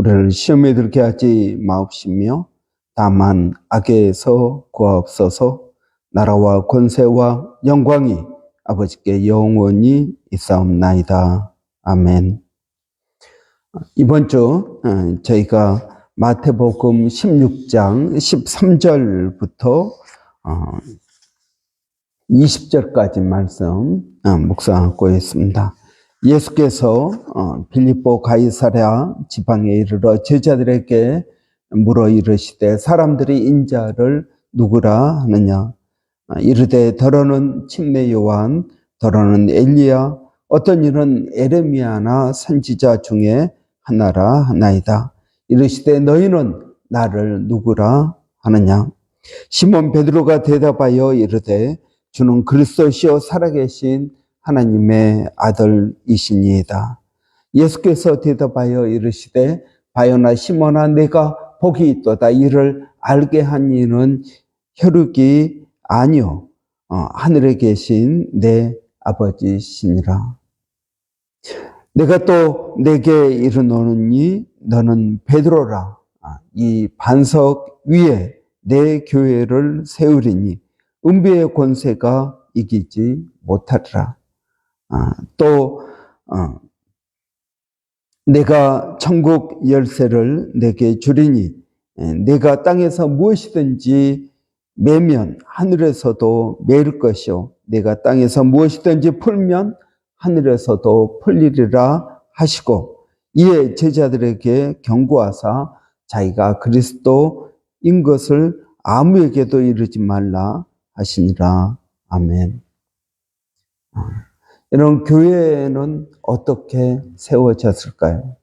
우리를 시험에 들게 하지 마옵시며 다만 악에서 구하옵소서 나라와 권세와 영광이 아버지께 영원히 있사옵나이다. 아멘. 이번 주 어, 저희가 마태복음 16장 13절부터 20절까지 말씀 어, 묵상하고 있습니다. 예수께서 어, 빌립보 가이사랴 지방에 이르러 제자들에게 물어 이르시되 사람들이 인자를 누구라 하느냐? 아, 이르되 더러는 침례 요한 더러는 엘리야 어떤 이는 에레미야나 선지자 중에 하나라 하나이다. 이르시되 너희는 나를 누구라 하느냐? 시몬 베드로가 대답하여 이르되 주는 그리스도시요 살아계신 하나님의 아들이시니이다. 예수께서 대답하여 이르시되 바요나 시몬아 내가 복이 있도다 이를 알게 한 이는 혈육이 아니요 어, 하늘에 계신 내 아버지시니라. 내가 또 내게 이르노니 너는 베드로라 아, 이 반석 위에 내 교회를 세우리니 은비의 권세가 이기지 못하리라. 아, 또 어, 내가 천국 열쇠를 내게 주리니 에, 내가 땅에서 무엇이든지 매면 하늘에서도 매일 것이요. 내가 땅에서 무엇이든지 풀면 하늘에서도 풀리리라 하시고 이에 제자들에게 경고하사 자기가 그리스도인 것을 아무에게도 이르지 말라 하시니라. 아멘. 이런 교회는 어떻게 세워졌을까요?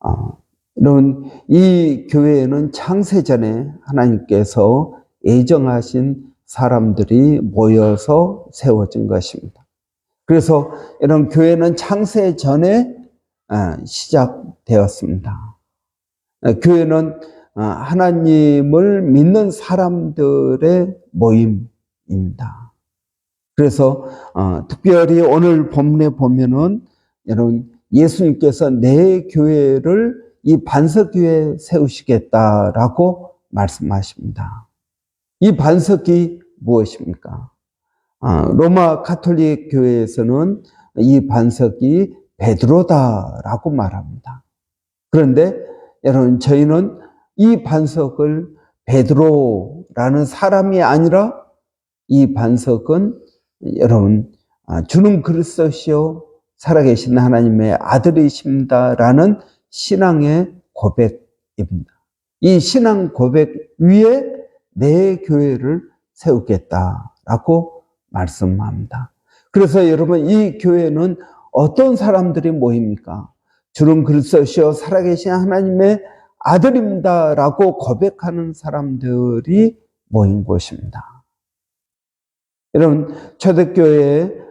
아, 여러분, 이 교회는 창세전에 하나님께서 예정하신 사람들이 모여서 세워진 것입니다. 그래서 이런 교회는 창세전에 아, 시작되었습니다. 아, 교회는 아, 하나님을 믿는 사람들의 모임입니다. 그래서 어, 특별히 오늘 본문에 보면은 여러분 예수님께서 내 교회를 이 반석 위에 세우시겠다라고 말씀하십니다. 이 반석이 무엇입니까? 아, 로마 카톨릭 교회에서는 이 반석이 베드로다라고 말합니다. 그런데 여러분 저희는 이 반석을 베드로라는 사람이 아니라 이 반석은 여러분 아, 주는 그리스도시요 살아계신 하나님의 아들이십니다라는 신앙의 고백입니다. 이 신앙 고백 위에 내 교회를 세우겠다라고 말씀합니다. 그래서 여러분 이 교회는 어떤 사람들이 모입니까? 주는 그리스도시요 살아계신 하나님의 아들입니다라고 고백하는 사람들이 모인 곳입니다. 여러분 초대교회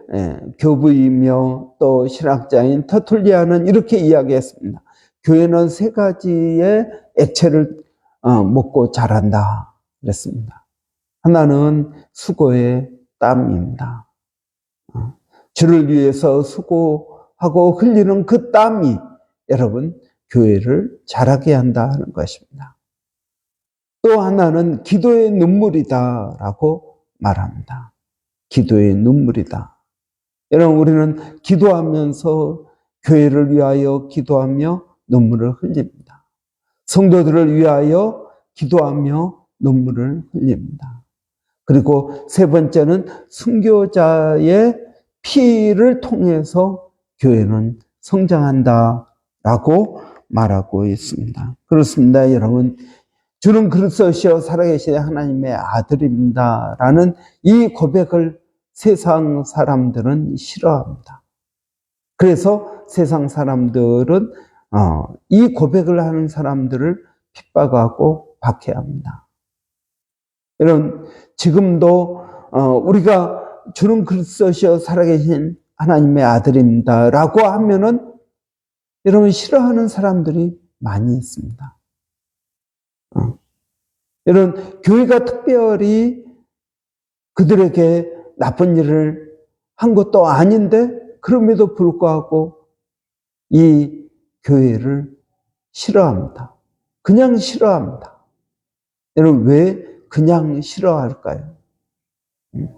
교부이며 또 신학자인 터툴리아는 이렇게 이야기했습니다. 교회는 세 가지의 액체를 어, 먹고 자란다 그랬습니다. 하나는 수고의 땀입니다. 어, 주를 위해서 수고하고 흘리는 그 땀이 여러분 교회를 자라게 한다 하는 것입니다. 또 하나는 기도의 눈물이다라고 말합니다. 기도의 눈물이다. 여러분, 우리는 기도하면서 교회를 위하여 기도하며 눈물을 흘립니다. 성도들을 위하여 기도하며 눈물을 흘립니다. 그리고 세 번째는 순교자의 피를 통해서 교회는 성장한다라고 말하고 있습니다. 그렇습니다, 여러분. 주는 그리스도시여 살아계신 하나님의 아들입니다라는 이 고백을 세상 사람들은 싫어합니다. 그래서 세상 사람들은 어, 이 고백을 하는 사람들을 핍박하고 박해합니다. 여러분, 지금도 어, 우리가 주는 그리스도시여 살아계신 하나님의 아들입니다라고 하면은 여러분 싫어하는 사람들이 많이 있습니다. 어. 여러분, 교회가 특별히 그들에게 나쁜 일을 한 것도 아닌데 그럼에도 불구하고 이 교회를 싫어합니다. 그냥 싫어합니다. 여러분, 왜 그냥 싫어할까요? 음.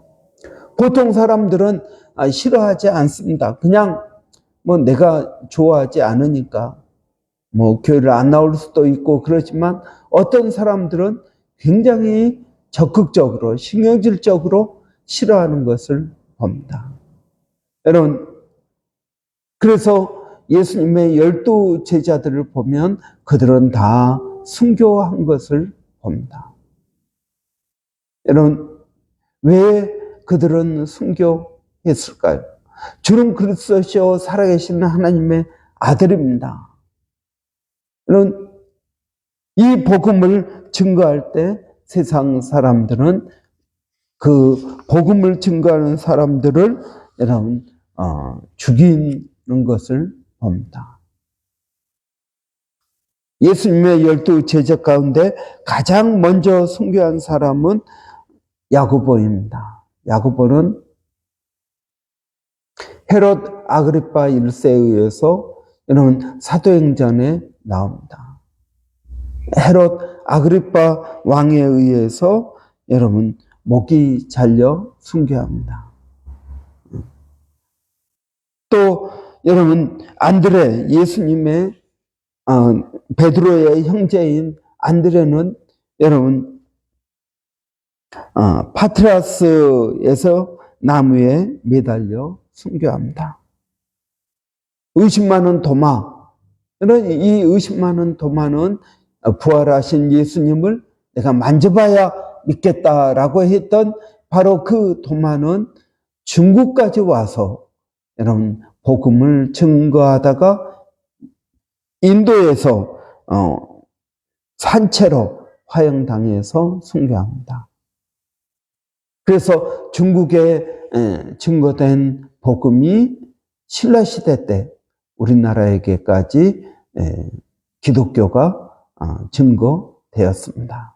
보통 사람들은 아, 싫어하지 않습니다. 그냥 뭐 내가 좋아하지 않으니까 뭐 교회를 안 나올 수도 있고 그렇지만 어떤 사람들은 굉장히 적극적으로 신경질적으로 싫어하는 것을 봅니다. 여러분 그래서 예수님의 열두 제자들을 보면 그들은 다 순교한 것을 봅니다. 여러분 왜 그들은 순교했을까요? 주는 그리스도시요 살아계신 하나님의 아들입니다. 여러분 이 복음을 증거할 때 세상 사람들은 그 복음을 증거하는 사람들을 여러분 어, 죽이는 것을 봅니다. 예수님의 열두 제자 가운데 가장 먼저 순교한 사람은 야고보입니다. 야고보는 헤롯 아그리파 1세에 의해서 여러분 사도행전에 나옵니다. 헤롯 아그리파 왕에 의해서 여러분 목이 잘려 순교합니다. 또 여러분 안드레 예수님의 어, 베드로의 형제인 안드레는 여러분 어, 파트라스에서 나무에 매달려 순교합니다. 의심 많은 도마 이 의심 많은 도마는 부활하신 예수님을 내가 만져봐야 믿겠다라고 했던 바로 그 도마는 중국까지 와서 여러분 복음을 증거하다가 인도에서 어, 산채로 화형당해서 순교합니다. 그래서 중국에 증거된 복음이 신라 시대 때 우리나라에게까지 기독교가 어, 증거되었습니다.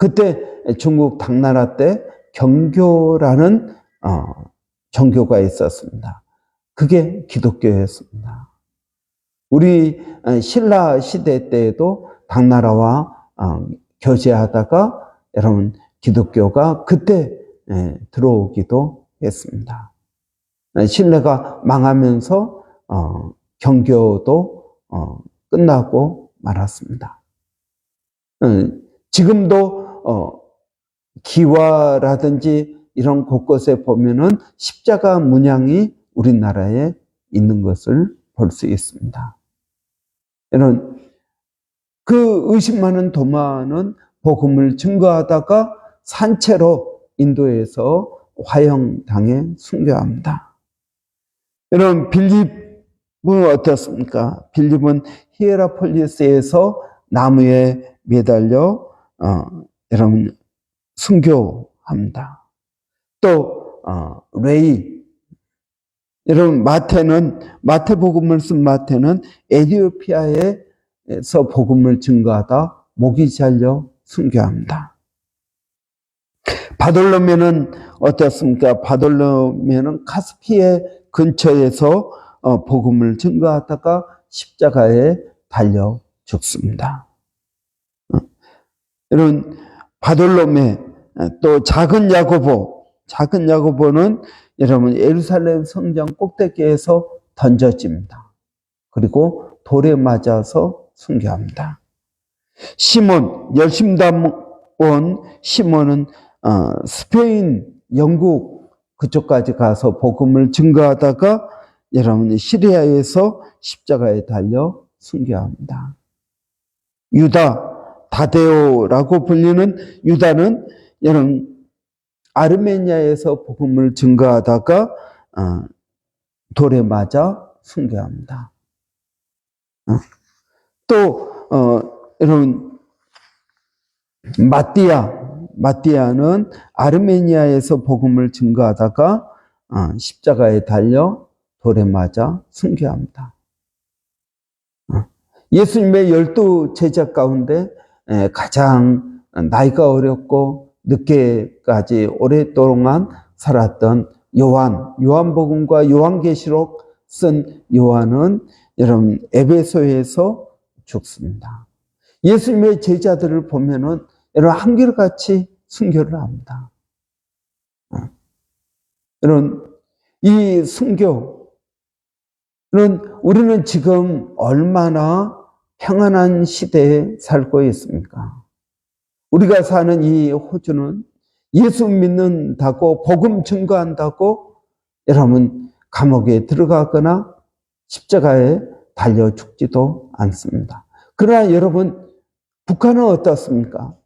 그때 중국 당나라 때 경교라는 어, 종교가 있었습니다. 그게 기독교였습니다. 우리 어, 신라 시대 때에도 당나라와 교제하다가 여러분 기독교가 그때 들어오기도 했습니다. 신라가 망하면서 경교도 끝나고 말았습니다. 지금도 어, 기와라든지 이런 곳곳에 보면은 십자가 문양이 우리나라에 있는 것을 볼 수 있습니다. 여러분, 그 의심 많은 도마는 복음을 증거하다가 산채로 인도에서 화형당해 순교합니다. 여러분, 빌립은 어떻습니까? 빌립은 히에라폴리스에서 나무에 매달려 어, 여러분 순교합니다. 또 어, 레이 여러분 마태는 마태복음을 쓴 마태는 에디오피아에서 복음을 증거하다 목이 잘려 순교합니다. 바돌로메는 어떻습니까? 바돌로메는 카스피의 근처에서 어, 복음을 증거하다가 십자가에 달려 죽습니다. 어. 여러분 바돌롬의 또 작은 야고보, 작은 야고보는 여러분 예루살렘 성전 꼭대기에서 던져집니다. 그리고 돌에 맞아서 순교합니다. 시몬 열심담원 시몬은 어, 스페인, 영국 그쪽까지 가서 복음을 증거하다가 여러분 시리아에서 십자가에 달려 순교합니다. 유다, 다데오라고 불리는 유다는 여러분 아르메니아에서 복음을 증거하다가 어, 돌에 맞아 순교합니다. 어. 또, 어, 여러분, 마띠아, 마띠아는 아르메니아에서 복음을 증거하다가 어, 십자가에 달려 돌에 맞아 순교합니다. 어. 예수님의 열두 제자 가운데 에, 가장 나이가 어렸고 늦게까지 오랫동안 살았던 요한, 요한복음과 요한계시록 쓴 요한은 여러분 에베소에서 죽습니다. 예수님의 제자들을 보면은 여러분 한결같이 순교를 합니다. 어. 여러분 이 순교는 우리는 지금 얼마나 평안한 시대에 살고 있습니까? 우리가 사는 이 호주는 예수 믿는다고 복음 증거한다고 여러분 감옥에 들어가거나 십자가에 달려 죽지도 않습니다. 그러나 여러분 북한은 어떻습니까?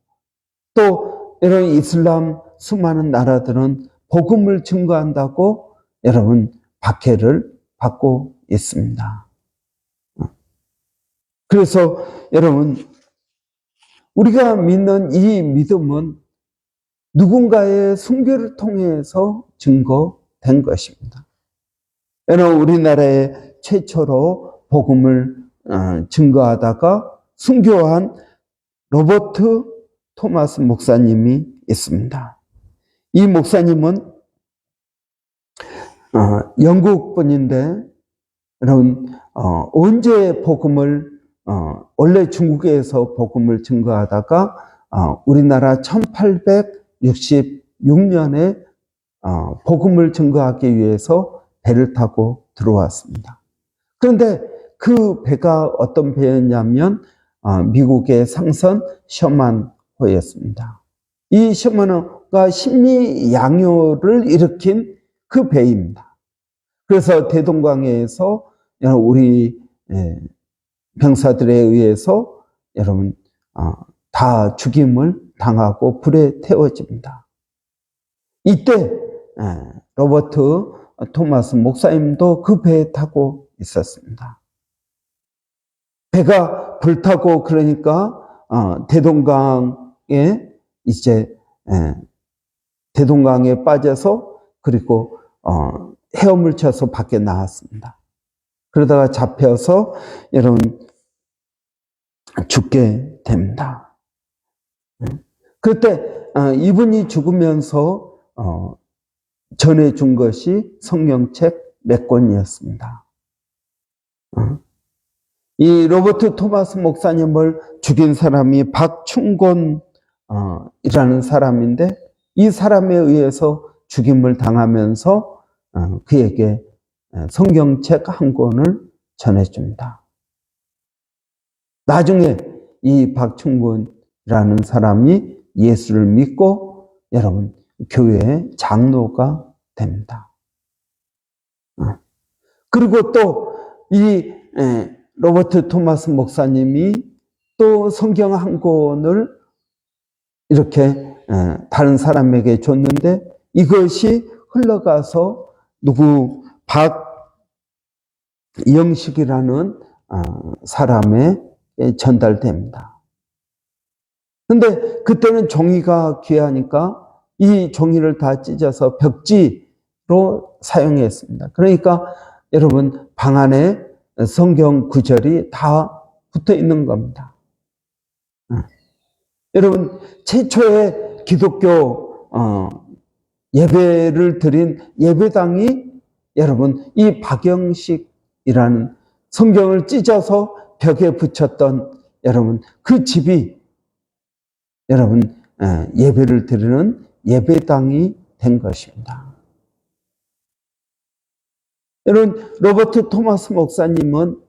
또 여러분 이슬람 수많은 나라들은 복음을 증거한다고 여러분 박해를 받고 있습니다. 그래서 여러분 우리가 믿는 이 믿음은 누군가의 순교를 통해서 증거된 것입니다. 여러분 우리나라에 최초로 복음을 어, 증거하다가 순교한 로버트 토마스 목사님이 있습니다. 이 목사님은 어, 영국 분인데 여러분 어, 언제 복음을 어, 원래 중국에서 복음을 증거하다가 어, 우리나라 1866년에 어, 복음을 증거하기 위해서 배를 타고 들어왔습니다. 그런데 그 배가 어떤 배였냐면 어, 미국의 상선 셔만호였습니다. 이 셔만호가 심리 양요를 일으킨 그 배입니다. 그래서 대동강에서 우리 예, 병사들에 의해서 여러분 어, 다 죽임을 당하고 불에 태워집니다. 이때 예, 로버트 토마스 목사님도 그 배에 타고 있었습니다. 배가 불타고 그러니까 어, 대동강에 이제 예, 대동강에 빠져서 그리고 어, 헤엄을 쳐서 밖에 나왔습니다. 그러다가 잡혀서 여러분 죽게 됩니다. 그때 어, 이분이 죽으면서 어, 전해준 것이 성경책 몇 권이었습니다. 어? 이 로버트 토마스 목사님을 죽인 사람이 박충곤이라는 사람인데 이 사람에 의해서 죽임을 당하면서 그에게 성경책 한 권을 전해줍니다. 나중에 이 박충곤이라는 사람이 예수를 믿고 여러분 교회의 장로가 됩니다. 그리고 또 이 로버트 토마스 목사님이 또 성경 한 권을 이렇게 다른 사람에게 줬는데 이것이 흘러가서 누구 박 영식이라는 어, 사람에 전달됩니다. 근데 그때는 종이가 귀하니까 이 종이를 다 찢어서 벽지로 사용했습니다. 그러니까 여러분 방 안에 성경 구절이 다 붙어 있는 겁니다. 어. 여러분 최초의 기독교 어, 예배를 드린 예배당이 여러분 이 박영식 이라는 성경을 찢어서 벽에 붙였던 여러분 그 집이 여러분 예배를 드리는 예배당이 된 것입니다. 여러분 로버트 토마스 목사님은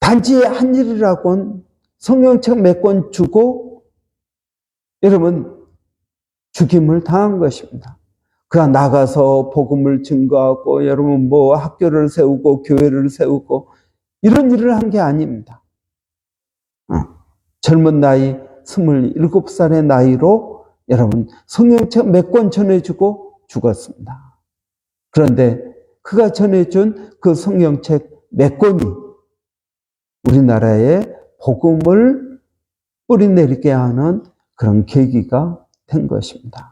단지 한 일이라고는 성경책 몇 권 주고 여러분 죽임을 당한 것입니다. 그가 나가서 복음을 증거하고 여러분 뭐 학교를 세우고 교회를 세우고 이런 일을 한 게 아닙니다. 어, 젊은 나이 27살의 나이로 여러분 성경책 몇 권 전해주고 죽었습니다. 그런데 그가 전해준 그 성경책 몇 권이 우리나라에 복음을 뿌리내리게 하는 그런 계기가 된 것입니다.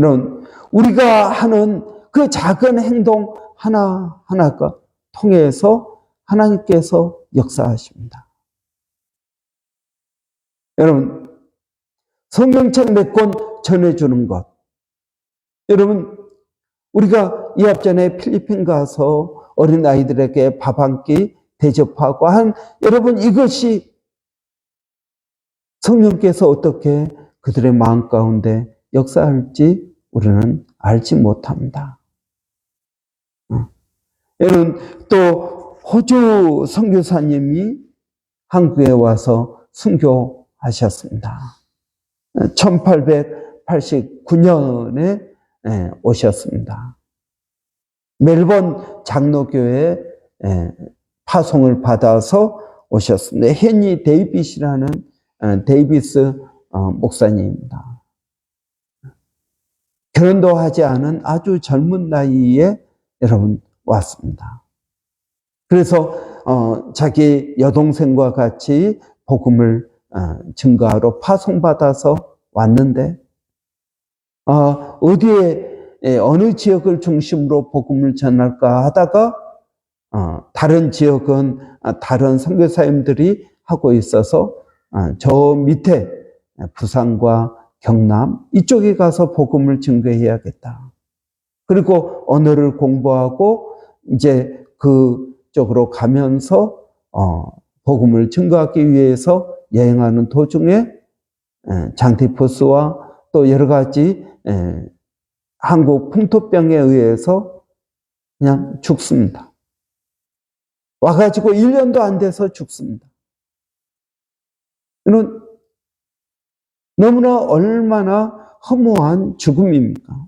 여러분, 우리가 하는 그 작은 행동 하나하나가 통해서 하나님께서 역사하십니다. 여러분, 성경책 몇 권 전해주는 것. 여러분, 우리가 이 앞전에 필리핀 가서 어린 아이들에게 밥 한 끼 대접하고 한 여러분 이것이 성령께서 어떻게 그들의 마음 가운데 역사할지 우리는 알지 못합니다. 어. 여러분 또 호주 선교사님이 한국에 와서 순교하셨습니다. 1889년에 예, 오셨습니다. 멜번 장로교회 예, 파송을 받아서 오셨습니다. 헨리 데이빗이라는 어, 데이비스 어, 목사님입니다. 결혼도 하지 않은 아주 젊은 나이에 여러분 왔습니다. 그래서 어, 자기 여동생과 같이 복음을 증거하러 파송받아서 왔는데 어, 어디에 예, 어느 지역을 중심으로 복음을 전할까 하다가 어, 다른 지역은 아, 다른 선교사님들이 하고 있어서 아, 저 밑에 부산과 경남 이쪽에 가서 복음을 증거해야겠다. 그리고 언어를 공부하고 이제 그쪽으로 가면서 어, 복음을 증거하기 위해서 여행하는 도중에 장티푸스와 또 여러 가지 한국 풍토병에 의해서 그냥 죽습니다. 와가지고 1년도 안 돼서 죽습니다. 이는 너무나 얼마나 허무한 죽음입니까?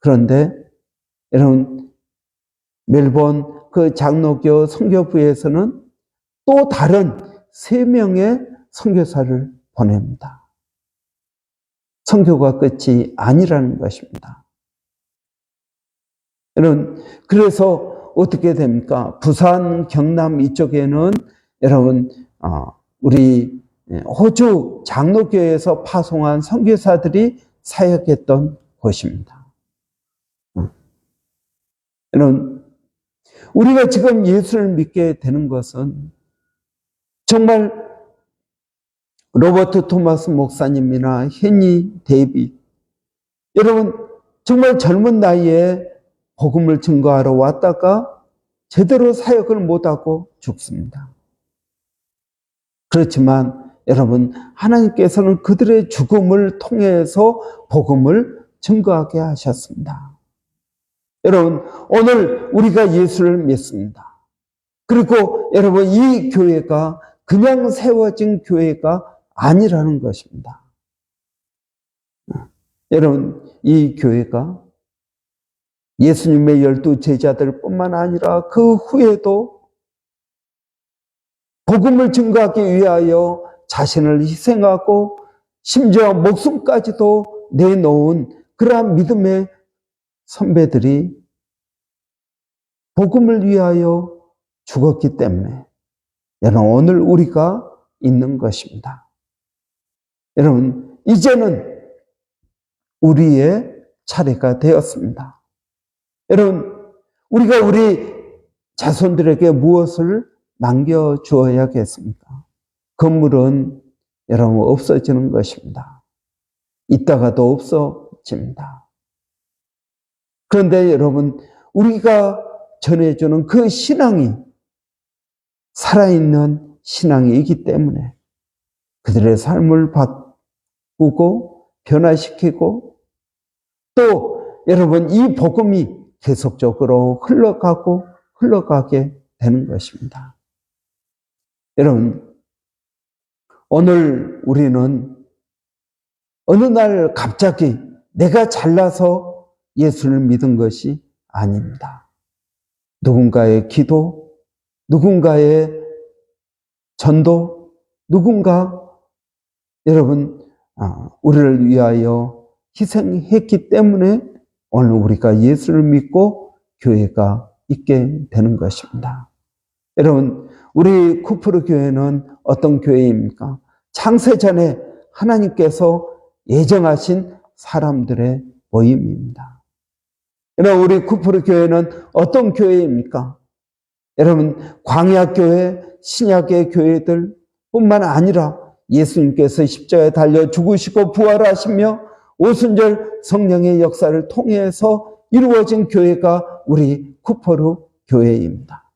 그런데 여러분 멜번 그 장로교 선교부에서는 또 다른 세 명의 선교사를 보냅니다. 선교가 끝이 아니라는 것입니다. 여러분 그래서 어떻게 됩니까? 부산, 경남 이쪽에는 여러분 어, 우리 호주 장로교에서 파송한 선교사들이 사역했던 곳입니다. 어. 여러분 우리가 지금 예수를 믿게 되는 것은 정말 로버트 토마스 목사님이나 헨리 데이빗 여러분 정말 젊은 나이에 복음을 증거하러 왔다가 제대로 사역을 못하고 죽습니다. 그렇지만 여러분 하나님께서는 그들의 죽음을 통해서 복음을 증거하게 하셨습니다. 여러분 오늘 우리가 예수를 믿습니다. 그리고 여러분 이 교회가 그냥 세워진 교회가 아니라는 것입니다. 여러분 이 교회가 예수님의 열두 제자들 뿐만 아니라 그 후에도 복음을 증거하기 위하여 자신을 희생하고 심지어 목숨까지도 내놓은 그러한 믿음의 선배들이 복음을 위하여 죽었기 때문에 여러분 오늘 우리가 있는 것입니다. 여러분 이제는 우리의 차례가 되었습니다. 여러분, 우리가 우리 자손들에게 무엇을 남겨주어야겠습니까? 건물은 여러분 없어지는 것입니다. 있다가도 없어집니다. 그런데 여러분, 우리가 전해주는 그 신앙이 살아있는 신앙이기 때문에 그들의 삶을 바꾸고 변화시키고 또 여러분 이 복음이 계속적으로 흘러가고 흘러가게 되는 것입니다. 여러분, 오늘 우리는 어느 날 갑자기 내가 잘나서 예수를 믿은 것이 아닙니다. 누군가의 기도, 누군가의 전도, 누군가 여러분 아, 우리를 위하여 희생했기 때문에 오늘 우리가 예수를 믿고 교회가 있게 되는 것입니다. 여러분, 우리 쿠프르 교회는 어떤 교회입니까? 창세 전에 하나님께서 예정하신 사람들의 모임입니다. 여러분, 우리 쿠프르 교회는 어떤 교회입니까? 여러분, 광야교회, 신약의 교회들 뿐만 아니라 예수님께서 십자가에 달려 죽으시고 부활하시며 오순절 성령의 역사를 통해서 이루어진 교회가 우리 쿠퍼르 교회입니다.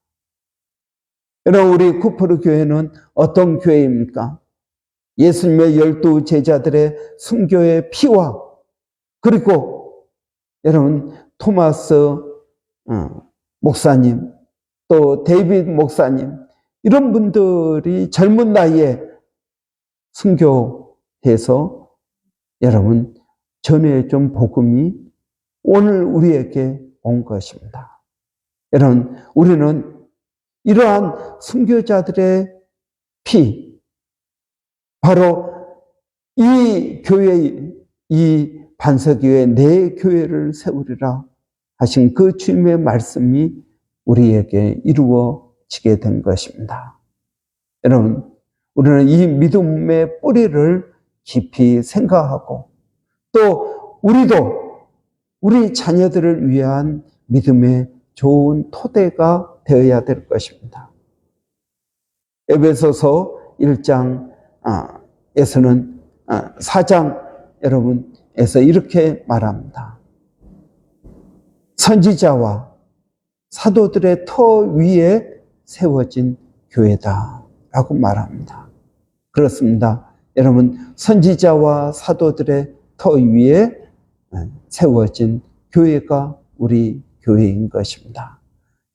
여러분, 우리 쿠퍼르 교회는 어떤 교회입니까? 예수님의 열두 제자들의 순교의 피와 그리고 여러분 토마스 어, 목사님 또 데이빗 목사님 이런 분들이 젊은 나이에 순교해서 여러분 전해준 복음이 오늘 우리에게 온 것입니다. 여러분 우리는 이러한 순교자들의 피 바로 이 교회 이 반석교회 내 교회를 세우리라 하신 그 주님의 말씀이 우리에게 이루어지게 된 것입니다. 여러분, 우리는 이 믿음의 뿌리를 깊이 생각하고 또 우리도 우리 자녀들을 위한 믿음의 좋은 토대가 되어야 될 것입니다. 에베소서 1장에서는 4장 여러분에서 이렇게 말합니다. 선지자와 사도들의 터 위에 세워진 교회다라고 말합니다. 그렇습니다. 여러분 선지자와 사도들의 터 위에 세워진 교회가 우리 교회인 것입니다.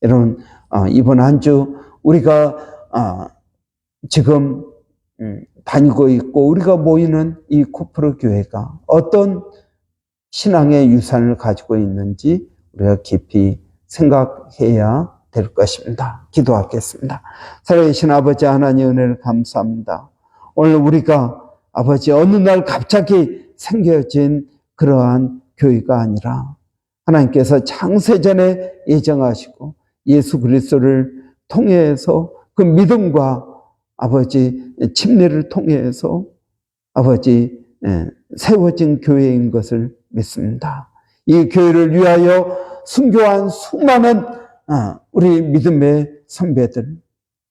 여러분 어, 이번 한 주 우리가 어, 지금 음, 다니고 있고 우리가 모이는 이 쿠프르 교회가 어떤 신앙의 유산을 가지고 있는지 우리가 깊이 생각해야 될 것입니다. 기도하겠습니다. 살아계신 아버지 하나님 은혜를 감사합니다. 오늘 우리가 아버지 어느 날 갑자기 생겨진 그러한 교회가 아니라 하나님께서 창세전에 예정하시고 예수 그리스도를 통해서 그 믿음과 아버지 침례를 통해서 아버지 예, 세워진 교회인 것을 믿습니다. 이 교회를 위하여 순교한 수많은 아, 우리 믿음의 선배들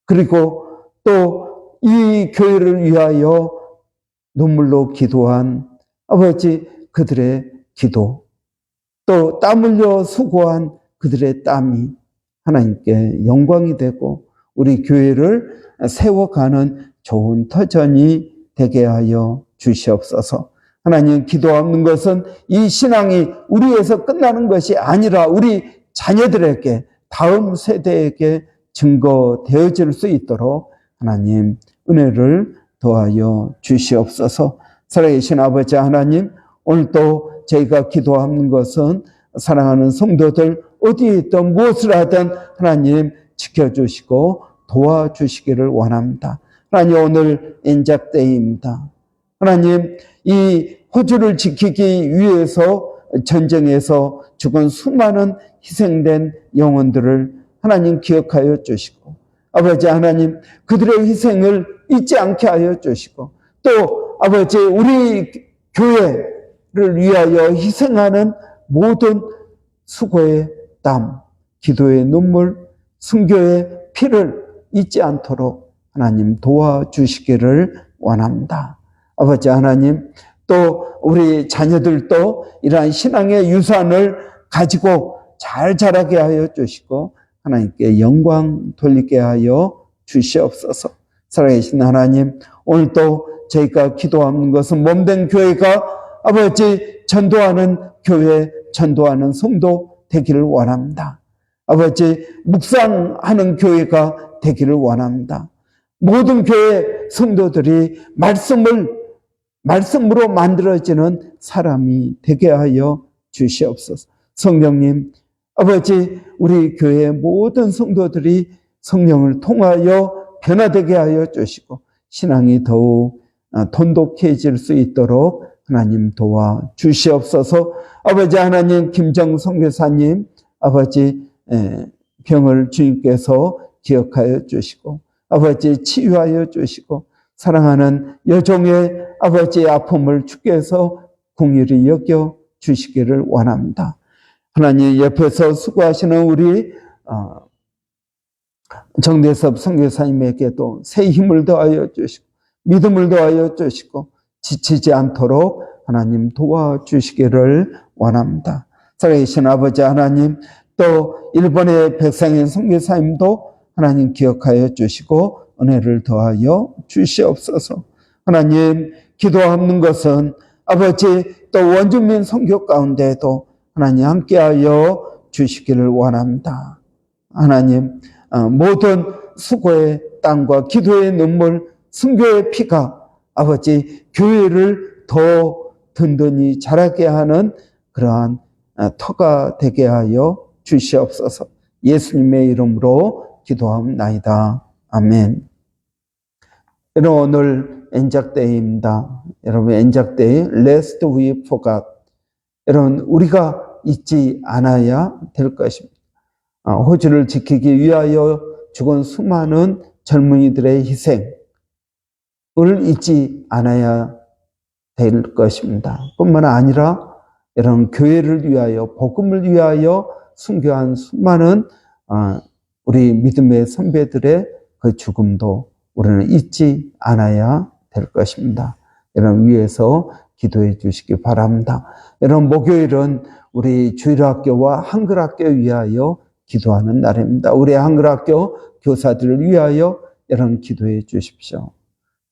그리고 또 이 교회를 위하여 눈물로 기도한 아버지 그들의 기도 또 땀 흘려 수고한 그들의 땀이 하나님께 영광이 되고 우리 교회를 세워가는 좋은 터전이 되게 하여 주시옵소서. 하나님 기도하는 것은 이 신앙이 우리에서 끝나는 것이 아니라 우리 자녀들에게 다음 세대에게 증거되어질 수 있도록 하나님 은혜를 더하여 주시옵소서. 살아계신 아버지 하나님 오늘도 저희가 기도하는 것은 사랑하는 성도들 어디에 있든 무엇을 하든 하나님 지켜주시고 도와주시기를 원합니다. 하나님 오늘 인작대입니다. 하나님 이 호주를 지키기 위해서 전쟁에서 죽은 수많은 희생된 영혼들을 하나님 기억하여 주시고 아버지 하나님 그들의 희생을 잊지 않게 하여 주시고 또 아버지 우리 교회를 위하여 희생하는 모든 수고의 땀, 기도의 눈물, 순교의 피를 잊지 않도록 하나님 도와주시기를 원합니다. 아버지 하나님, 또 우리 자녀들도 이러한 신앙의 유산을 가지고 잘 자라게 하여 주시고 하나님께 영광 돌리게 하여 주시옵소서. 살아계신 하나님, 오늘도 저희가 기도하는 것은 몸된 교회가 아버지 전도하는 교회, 전도하는 성도 되기를 원합니다. 아버지 묵상하는 교회가 되기를 원합니다. 모든 교회 성도들이 말씀을 말씀으로 만들어지는 사람이 되게 하여 주시옵소서. 성령님, 아버지 우리 교회 모든 성도들이 성령을 통하여 변화되게 하여 주시고 신앙이 더욱 돈독해질 수 있도록 하나님 도와 주시옵소서. 아버지 하나님 김정성 교사님 아버지 병을 주님께서 기억하여 주시고 아버지 치유하여 주시고 사랑하는 여종의 아버지의 아픔을 주께서 공일히 여겨 주시기를 원합니다. 하나님 옆에서 수고하시는 우리 어, 정대섭 선교사님에게도 새 힘을 더하여 주시고 믿음을 더하여 주시고 지치지 않도록 하나님 도와주시기를 원합니다. 살아계신 아버지 하나님 또 일본의 백성인 선교사님도 하나님 기억하여 주시고 은혜를 더하여 주시옵소서. 하나님 기도하는 것은 아버지 또 원주민 선교 가운데도 하나님 함께하여 주시기를 원합니다. 하나님 어, 모든 수고의 땀과 기도의 눈물, 순교의 피가 아버지 교회를 더 든든히 자라게 하는 그러한 어, 터가 되게 하여 주시옵소서. 예수님의 이름으로 기도하옵나이다. 아멘. 여러분 오늘 엔작데이입니다. 여러분 엔작데이 Lest we forgot. 여러분 우리가 잊지 않아야 될 것입니다. 아, 호주를 지키기 위하여 죽은 수많은 젊은이들의 희생을 잊지 않아야 될 것입니다. 뿐만 아니라 이런 교회를 위하여 복음을 위하여 순교한 수많은 어, 우리 믿음의 선배들의 그 죽음도 우리는 잊지 않아야 될 것입니다. 이런 위해서 기도해 주시기 바랍니다. 이런 목요일은 우리 주일학교와 한글학교 위하여 기도하는 날입니다. 우리 한글학교 교사들을 위하여 이런 기도해 주십시오.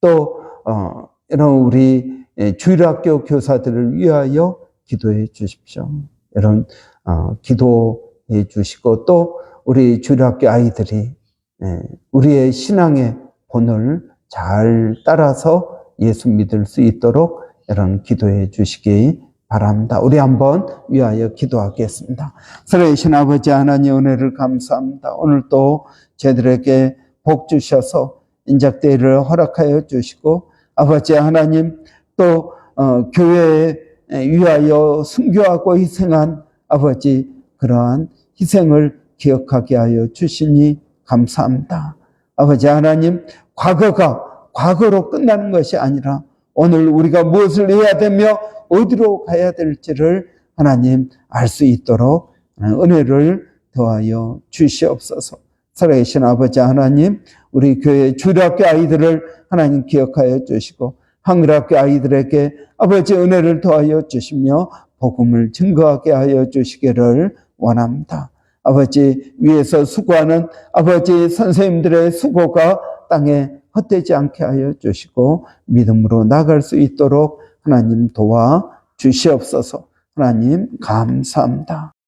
또 어, 이런 우리 주일학교 교사들을 위하여 기도해 주십시오. 이런 어, 기도해 주시고 또 우리 주일학교 아이들이 예, 우리의 신앙의 본을 잘 따라서 예수 믿을 수 있도록 이런 기도해 주시기 바랍니다. 우리 한번 위하여 기도하겠습니다. 살아계신 아버지 하나님 은혜를 감사합니다. 오늘 또 저희들에게 복 주셔서 인작대회를 허락하여 주시고 아버지 하나님 또 어, 교회에 위하여 순교하고 희생한 아버지 그러한 희생을 기억하게 하여 주시니 감사합니다. 아버지 하나님 과거가 과거로 끝나는 것이 아니라 오늘 우리가 무엇을 해야 되며 어디로 가야 될지를 하나님 알 수 있도록 은혜를 더하여 주시옵소서. 살아계신 아버지 하나님, 우리 교회 주일학교 아이들을 하나님 기억하여 주시고 한글학교 아이들에게 아버지 은혜를 더하여 주시며 복음을 증거하게 하여 주시기를 원합니다. 아버지 위에서 수고하는 아버지 선생님들의 수고가 땅에 헛되지 않게 하여 주시고 믿음으로 나갈 수 있도록 하나님 도와 주시옵소서. 하나님 감사합니다.